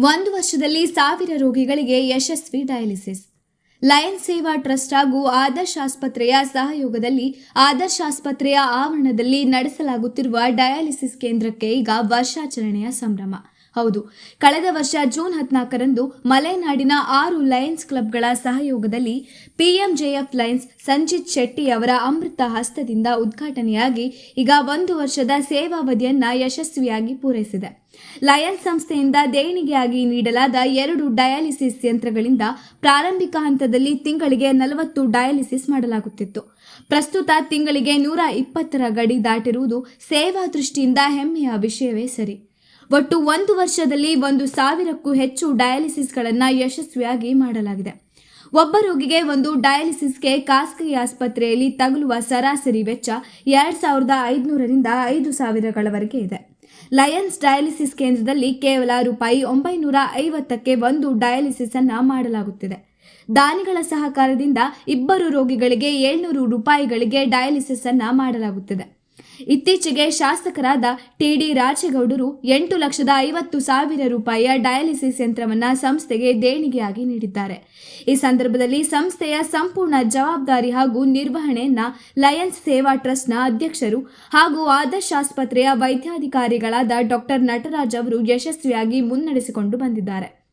ಒಂದು ವರ್ಷದಲ್ಲಿ ಸಾವಿರ ರೋಗಿಗಳಿಗೆ ಯಶಸ್ವಿ ಡಯಾಲಿಸಿಸ್. ಲಯನ್ ಸೇವಾ ಟ್ರಸ್ಟ್ ಹಾಗೂ ಆದರ್ಶ್ ಆಸ್ಪತ್ರೆಯ ಸಹಯೋಗದಲ್ಲಿ ಆದರ್ಶ್ ಆಸ್ಪತ್ರೆಯ ಆವರಣದಲ್ಲಿ ನಡೆಸಲಾಗುತ್ತಿರುವ ಡಯಾಲಿಸಿಸ್ ಕೇಂದ್ರಕ್ಕೆ ಈಗ ವರ್ಷಾಚರಣೆಯ ಸಂಭ್ರಮ. ಹೌದು. ಕಳೆದ ವರ್ಷ ಜೂನ್ ಹದಿನಾಲ್ಕರಂದು ಮಲೆನಾಡಿನ ಆರು ಲಯನ್ಸ್ ಕ್ಲಬ್ಗಳ ಸಹಯೋಗದಲ್ಲಿ ಪಿಎಂಜೆಎಫ್ ಲಯನ್ಸ್ ಸಂಜಿತ್ ಶೆಟ್ಟಿ ಅವರ ಅಮೃತ ಹಸ್ತದಿಂದ ಉದ್ಘಾಟನೆಯಾಗಿ ಈಗ ಒಂದು ವರ್ಷದ ಸೇವಾವಧಿಯನ್ನ ಯಶಸ್ವಿಯಾಗಿ ಪೂರೈಸಿದೆ. ಲಯನ್ಸ್ ಸಂಸ್ಥೆಯಿಂದ ದೇಣಿಗೆಯಾಗಿ ನೀಡಲಾದ ಎರಡು ಡಯಾಲಿಸಿಸ್ ಯಂತ್ರಗಳಿಂದ ಪ್ರಾರಂಭಿಕ ಹಂತದಲ್ಲಿ ತಿಂಗಳಿಗೆ ನಲವತ್ತು ಡಯಾಲಿಸಿಸ್ ಮಾಡಲಾಗುತ್ತಿತ್ತು. ಪ್ರಸ್ತುತ ತಿಂಗಳಿಗೆ ನೂರ ಇಪ್ಪತ್ತರ ಗಡಿ ದಾಟಿರುವುದು ಸೇವಾ ದೃಷ್ಟಿಯಿಂದ ಹೆಮ್ಮೆಯ ವಿಷಯವೇ ಸರಿ. ಒಟ್ಟು ಒಂದು ವರ್ಷದಲ್ಲಿ ಒಂದು ಸಾವಿರಕ್ಕೂ ಹೆಚ್ಚು ಡಯಾಲಿಸಿಸ್ಗಳನ್ನು ಯಶಸ್ವಿಯಾಗಿ ಮಾಡಲಾಗಿದೆ. ಒಬ್ಬ ರೋಗಿಗೆ ಒಂದು ಡಯಾಲಿಸಿಸ್ಗೆ ಖಾಸಗಿ ಆಸ್ಪತ್ರೆಯಲ್ಲಿ ತಗುಲುವ ಸರಾಸರಿ ವೆಚ್ಚ ಎರಡು ಸಾವಿರದ ಐದುನೂರರಿಂದ ಐದು ಸಾವಿರಗಳವರೆಗೆ ಇದೆ. ಲಯನ್ಸ್ ಡಯಾಲಿಸಿಸ್ ಕೇಂದ್ರದಲ್ಲಿ ಕೇವಲ ರೂಪಾಯಿ ಒಂಬೈನೂರ ಐವತ್ತಕ್ಕೆ ಒಂದು ಡಯಾಲಿಸಿಸ್ ಅನ್ನ ಮಾಡಲಾಗುತ್ತಿದೆ. ದಾನಿಗಳ ಸಹಕಾರದಿಂದ ಇಬ್ಬರು ರೋಗಿಗಳಿಗೆ ಏಳ್ನೂರು ರೂಪಾಯಿಗಳಿಗೆ ಡಯಾಲಿಸಿಸ್ ಅನ್ನ ಮಾಡಲಾಗುತ್ತಿದೆ. ಇತ್ತೀಚೆಗೆ ಶಾಸಕರಾದ ಟಿಡಿ ರಾಜೇಗೌಡರು ಎಂಟು ಲಕ್ಷದ ಐವತ್ತು ಸಾವಿರ ರೂಪಾಯಿಯ ಡಯಾಲಿಸಿಸ್ ಯಂತ್ರವನ್ನ ಸಂಸ್ಥೆಗೆ ದೇಣಿಗೆಯಾಗಿ ನೀಡಿದ್ದಾರೆ. ಈ ಸಂದರ್ಭದಲ್ಲಿ ಸಂಸ್ಥೆಯ ಸಂಪೂರ್ಣ ಜವಾಬ್ದಾರಿ ಹಾಗೂ ನಿರ್ವಹಣೆಯನ್ನ ಲಯನ್ಸ್ ಸೇವಾ ಟ್ರಸ್ಟ್ನ ಅಧ್ಯಕ್ಷರು ಹಾಗೂ ಆದರ್ಶ ಆಸ್ಪತ್ರೆಯ ವೈದ್ಯಾಧಿಕಾರಿಗಳಾದ ಡಾಕ್ಟರ್ ನಟರಾಜ್ ಅವರು ಯಶಸ್ವಿಯಾಗಿ ಮುನ್ನಡೆಸಿಕೊಂಡು ಬಂದಿದ್ದಾರೆ.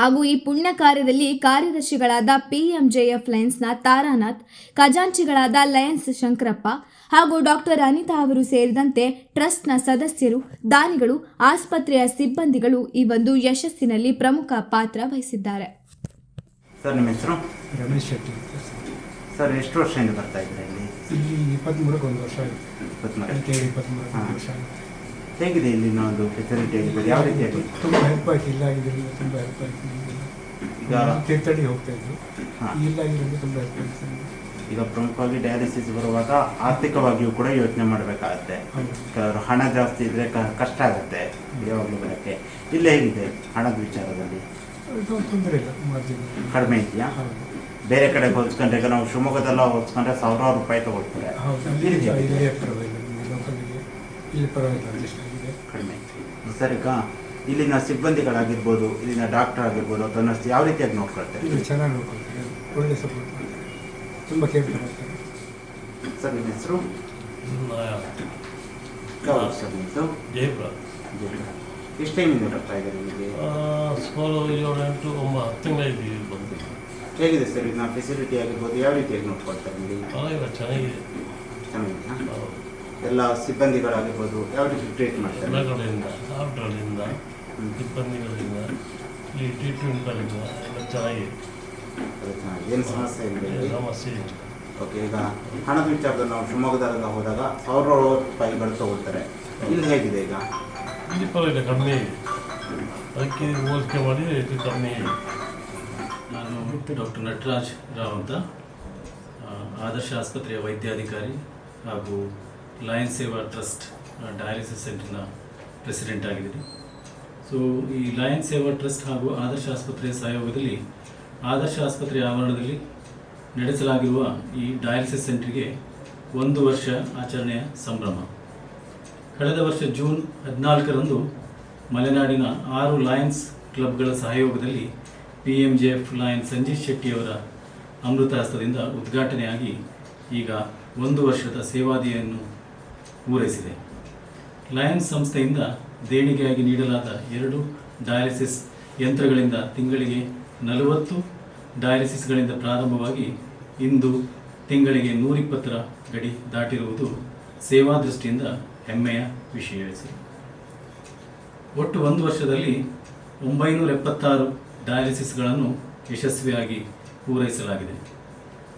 ಹಾಗೂ ಈ ಪುಣ್ಯ ಕಾರ್ಯದಲ್ಲಿ ಕಾರ್ಯದರ್ಶಿಗಳಾದ ಪಿಎಂಜೆಎಫ್ ಲಯನ್ಸ್ನ ತಾರಾನಾಥ್ ಖಜಾಂಚಿಗಳಾದ ಲಯನ್ಸ್ ಶಂಕರಪ್ಪ ಹಾಗೂ ಡಾಕ್ಟರ್ ಅನಿತಾ ಅವರು ಸೇರಿದಂತೆ ಟ್ರಸ್ಟ್ನ ಸದಸ್ಯರು ದಾನಿಗಳು ಆಸ್ಪತ್ರೆಯ ಸಿಬ್ಬಂದಿಗಳು ಈ ಒಂದು ಯಶಸ್ಸಿನಲ್ಲಿ ಪ್ರಮುಖ ಪಾತ್ರ ವಹಿಸಿದ್ದಾರೆ. ಸರ್ ನಿಮ್ಮ ಹೆಸರು? ರಮೇಶ್ ಶೆಟ್ಟಿ. ಸರ್. ಎಷ್ಟು ವರ್ಷದಿಂದ ಬರ್ತಾ ಇದ್ದಾರೆ ಇಲ್ಲಿ? ಇಲ್ಲಿ ಇಪ್ಪತ್ತ್ಮೂರಕ್ಕೆ ಒಂದು ವರ್ಷ ಆಗಿದೆ ಇಪ್ಪತ್ತ್ಮೂರು ಇಪ್ಪತ್ತ್ಮೂರಕ್ಕೆ ಒಂದು ವರ್ಷ ಆಯಿತು. ಹೇಗಿದೆ ಇಲ್ಲಿ ಒಂದು ಫೆಸಿಲಿಟಿ ಆಗಿರ್ಬೋದು? ಯಾವ ರೀತಿಯಾಗಿ ತುಂಬ ಹೆಲ್ಪ್ ಆಯ್ತು. ಇಲ್ಲ ಆಗಿದ್ದರಿಂದ ತುಂಬ ಹೆಲ್ಪ್ ಆಯ್ತು. ಈಗ ತೀರ್ಥಹಳ್ಳಿ ಹೋಗ್ತಾ ಇದ್ರು. ಹಾಂ. ಇಲ್ಲ ಆಗಿರೋದು ತುಂಬ ಹೆಲ್ಪ್ ಆಯ್ತು. ಈಗ ಪ್ರಮುಖವಾಗಿ ಡಯಾಲಿಸಿಸ್ ಬರುವಾಗ ಆರ್ಥಿಕವಾಗಿಯೂ ಕೂಡ ಯೋಚನೆ ಮಾಡಬೇಕಾಗತ್ತೆ. ಕೆಲವರು ಹಣ ಜಾಸ್ತಿ ಇದ್ರೆ ಕಷ್ಟ ಆಗುತ್ತೆ ಯಾವಾಗಲೂ ಬರೋಕ್ಕೆ. ಇಲ್ಲ ಹೇಗಿದೆ ಹಣದ ವಿಚಾರದಲ್ಲಿ? ತೊಂದರೆ ಇಲ್ಲ ಮಾರ್ಜಿನ್. ಕಡಿಮೆ ಇದೆಯಾ? ಬೇರೆ ಕಡೆ ಹೋಲಿಸ್ಕೊಂಡ್ರೆ ಈಗ ನಾವು ಶಿವಮೊಗ್ಗದೆಲ್ಲ ಹೋಲಿಸ್ಕೊಂಡ್ರೆ ಸಾವಿರಾರು ರೂಪಾಯಿ ತಗೊಳ್ತಾರೆ. ಇಲ್ಲಿ? ಪರವಾಗಿಲ್ಲ. ಇಲ್ಲಿ ಪರವಾಗಿಲ್ಲ ಸರ್ ಈಗ ಇಲ್ಲಿನ ಸಿಬ್ಬಂದಿಗಳಾಗಿರ್ಬೋದು ಇಲ್ಲಿನ ಡಾಕ್ಟರ್ ಆಗಿರ್ಬೋದು ಅಥವಾ ನರ್ಸ್ ಯಾವ ರೀತಿಯಾಗಿ ನೋಡ್ಕೊಳ್ತಾರೆ? ಇಲ್ಲಿ ಚೆನ್ನಾಗಿ ನೋಡ್ಕೊಳ್ತಾರೆ. ಒಳ್ಳೆ ಸಪೋರ್ಟ್ ಮಾಡ್ತಾರೆ. ತುಂಬ ಕೇರ್ ಮಾಡ್ತಾರೆ. ಸರ್ ನಿಮ್ಮ ಹೆಸರು? ಯಾವ ಊರು ಸರ್ ನಿಮ್ಮದು? ಜಯಪುರ ಎಷ್ಟು ಟೈಮಿಂದ ಬರ್ತಾ ಇದ್ದಾರೆ ನಿಮಗೆ? ಸುಮಾರು ಏಳು ಎಂಟು ಒಂಬತ್ತು ತಿಂಗಳಿದ್ದೀವಿ ಬಂದು. ಹೇಗಿದೆ ಸರ್ ಇದನ್ನ ಫೆಸಿಲಿಟಿ ಆಗಿರ್ಬೋದು ಯಾವ ರೀತಿಯಾಗಿ ನೋಡ್ಕೊಳ್ತಾರೆ ಇಲ್ಲಿ ಪರವಾಗಿಲ್ಲ ಚೆನ್ನಾಗಿದೆ. ಚೆನ್ನಾಗಿದೆಯಾ ಹೌದು. ಎಲ್ಲ ಸಿಬ್ಬಂದಿಗಳಾಗಿರ್ಬೋದು ಯಾವ ರೀತಿ ಟ್ರೀಟ್ ಎಲ್ಲ ಮಾಡ್ತಾರೆ. ಕಡೆಯಿಂದ ಡಾಕ್ಟರ್ಗಳಿಂದ ಹ್ಮ್. ಸಿಬ್ಬಂದಿಗಳಿಂದ ಇಲ್ಲಿ ಟ್ರೀಟ್ಮೆಂಟ್ಗಳಿಂದ ಎಲ್ಲ ಚೆನ್ನಾಗಿದೆ ಏನು ಸಮಸ್ಯೆ ಇಲ್ಲ ಸಮಸ್ಯೆ ಇಲ್ಲ. ಓಕೆ ಈಗ ಹಣದ ವಿಚಾರದಲ್ಲಿ ನಾವು ಶಿವಮೊಗ್ಗದಲ್ಲ ಹೋದಾಗ ಸಾವಿರ ರೂಪಾಯಿಗಳು ತಗೊಳ್ತಾರೆ. ಇಲ್ಲಿ ಹೇಗಿದೆ ಈಗ? ಇಲ್ಲಿ ಪರವಾಗಿಲ್ಲ ಕಮ್ಮಿ. ಇದೆ ಅದಕ್ಕೆ ಹೋಲಿಕೆ ಮಾಡಿ ಇದು ಕಮ್ಮಿ. ಇದೆ ನಾನು ಡಾಕ್ಟರ್ ನಟರಾಜ್ ರಾವ್ ಅಂತ ಆದರ್ಶ ಆಸ್ಪತ್ರೆಯ ವೈದ್ಯಾಧಿಕಾರಿ ಹಾಗೂ ಲಯನ್ ಸೇವಾ ಟ್ರಸ್ಟ್ ಡಯಾಲಿಸಿಸ್ ಸೆಂಟರ್ನ ಪ್ರೆಸಿಡೆಂಟ್ ಆಗಿದ್ದೀನಿ. ಸೊ ಈ ಲಯನ್ಸ್ ಸೇವಾ ಟ್ರಸ್ಟ್ ಹಾಗೂ ಆದರ್ಶ ಆಸ್ಪತ್ರೆಯ ಸಹಯೋಗದಲ್ಲಿ, ಆದರ್ಶ ಆಸ್ಪತ್ರೆಯ ಆವರಣದಲ್ಲಿ ನಡೆಸಲಾಗಿರುವ ಈ ಡಯಾಲಿಸಿಸ್ ಸೆಂಟ್ರಿಗೆ ಒಂದು ವರ್ಷ ಆಚರಣೆಯ ಸಂಭ್ರಮ. ಕಳೆದ ವರ್ಷ ಜೂನ್ ಹದಿನಾಲ್ಕರಂದು ಮಲೆನಾಡಿನ ಆರು ಲಯನ್ಸ್ ಕ್ಲಬ್ಗಳ ಸಹಯೋಗದಲ್ಲಿ P M J F lion Sanjeet ಶೆಟ್ಟಿಯವರ ಅಮೃತ ಹಸ್ತದಿಂದ ಉದ್ಘಾಟನೆಯಾಗಿ ಈಗ ಒಂದು ವರ್ಷದ ಸೇವಾದಿಯನ್ನು ಪೂರೈಸಿದೆ. ಲಯನ್ಸ್ ಸಂಸ್ಥೆಯಿಂದ ದೇಣಿಗೆಯಾಗಿ ನೀಡಲಾದ ಎರಡು ಡಯಾಲಿಸಿಸ್ ಯಂತ್ರಗಳಿಂದ ತಿಂಗಳಿಗೆ ನಲವತ್ತು ಡಯಾಲಿಸಿಸ್ಗಳಿಂದ ಪ್ರಾರಂಭವಾಗಿ ಇಂದು ತಿಂಗಳಿಗೆ ನೂರಿಪ್ಪತ್ತರ ಗಡಿ ದಾಟಿರುವುದು ಸೇವಾ ದೃಷ್ಟಿಯಿಂದ ಹೆಮ್ಮೆಯ ವಿಷಯ ಒಟ್ಟು ಒಂದು ವರ್ಷದಲ್ಲಿ ಒಂಬೈನೂರ ಎಪ್ಪತ್ತಾರು ಡಯಾಲಿಸಿಸ್ಗಳನ್ನು ಯಶಸ್ವಿಯಾಗಿ ಪೂರೈಸಲಾಗಿದೆ.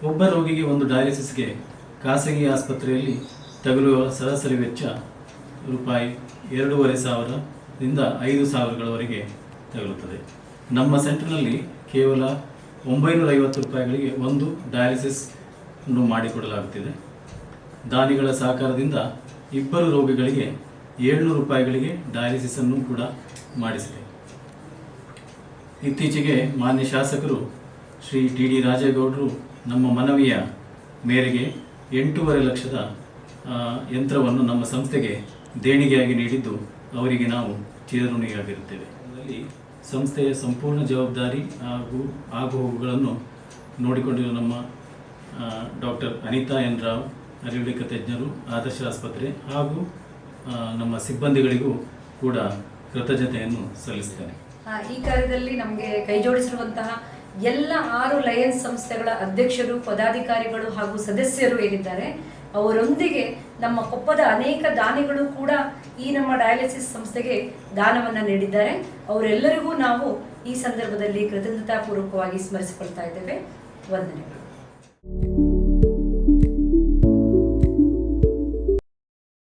ಒಬ್ಬ ರೋಗಿಗೆ ಒಂದು ಡಯಾಲಿಸಿಸ್ಗೆ ಖಾಸಗಿ ಆಸ್ಪತ್ರೆಯಲ್ಲಿ ತಗುಲುವ ಸರಾಸರಿ ವೆಚ್ಚ ರೂಪಾಯಿ ಎರಡೂವರೆ ಸಾವಿರದಿಂದ ಐದು ಸಾವಿರಗಳವರೆಗೆ ತಗಲುತ್ತದೆ. ನಮ್ಮ ಸೆಂಟರ್ನಲ್ಲಿ ಕೇವಲ ಒಂಬೈನೂರ ಐವತ್ತು ರೂಪಾಯಿಗಳಿಗೆ ಒಂದು ಡಯಾಲಿಸಿಸ್ ಅನ್ನು ಮಾಡಿಕೊಡಲಾಗುತ್ತಿದೆ. ದಾನಿಗಳ ಸಹಕಾರದಿಂದ ಇಬ್ಬರು ರೋಗಿಗಳಿಗೆ ಏಳ್ನೂರು ರೂಪಾಯಿಗಳಿಗೆ ಡಯಾಲಿಸಿಸ್ ಅನ್ನು ಕೂಡ ಮಾಡಿಸಿದೆ. ಇತ್ತೀಚೆಗೆ ಮಾನ್ಯ ಶಾಸಕರು ಶ್ರೀ ಟಿ ಡಿ ರಾಜೇಗೌಡರು ನಮ್ಮ ಮನವಿಯ ಮೇರೆಗೆ ಎಂಟೂವರೆ ಲಕ್ಷದ ಯಂತ್ರವನ್ನು ನಮ್ಮ ಸಂಸ್ಥೆಗೆ ದೇಣಿಗೆಯಾಗಿ ನೀಡಿದ್ದು ಅವರಿಗೆ ನಾವು ಚಿರಋಣಿಯಾಗಿರುತ್ತೇವೆ. ಅದರಲ್ಲಿ ಸಂಸ್ಥೆಯ ಸಂಪೂರ್ಣ ಜವಾಬ್ದಾರಿ ಹಾಗೂ ಆಗುಹೋಗುಗಳನ್ನು ನೋಡಿಕೊಂಡಿರುವ ನಮ್ಮ ಡಾಕ್ಟರ್ ಅನಿತಾ ಎನ್ ರಾವ್, ಆಯುರ್ವೇದಿಕ ತಜ್ಞರು, ಆದರ್ಶ ಆಸ್ಪತ್ರೆ ಹಾಗೂ ನಮ್ಮ ಸಿಬ್ಬಂದಿಗಳಿಗೂ ಕೂಡ ಕೃತಜ್ಞತೆಯನ್ನು ಸಲ್ಲಿಸುತ್ತೇನೆ. ಈ ಕಾರ್ಯದಲ್ಲಿ ನಮಗೆ ಕೈಜೋಡಿಸಿರುವಂತಹ ಎಲ್ಲ ಆರು ಲಯನ್ಸ್ ಸಂಸ್ಥೆಗಳ ಅಧ್ಯಕ್ಷರು, ಪದಾಧಿಕಾರಿಗಳು ಹಾಗೂ ಸದಸ್ಯರು ಏನಿದ್ದಾರೆ ಅವರೊಂದಿಗೆ ನಮ್ಮ ಕೊಪ್ಪದ ಅನೇಕ ದಾನಿಗಳು ಕೂಡ ಈ ನಮ್ಮ ಡಯಾಲಿಸಿಸ್ ಸಂಸ್ಥೆಗೆ ದಾನವನ್ನು ನೀಡಿದ್ದಾರೆ. ಅವರೆಲ್ಲರಿಗೂ ನಾವು ಈ ಸಂದರ್ಭದಲ್ಲಿ ಕೃತಜ್ಞತಾಪೂರ್ವಕವಾಗಿ ಸ್ಮರಿಸಿಕೊಳ್ತಾ ಇದ್ದೇವೆ. ವಂದನೆಗಳು.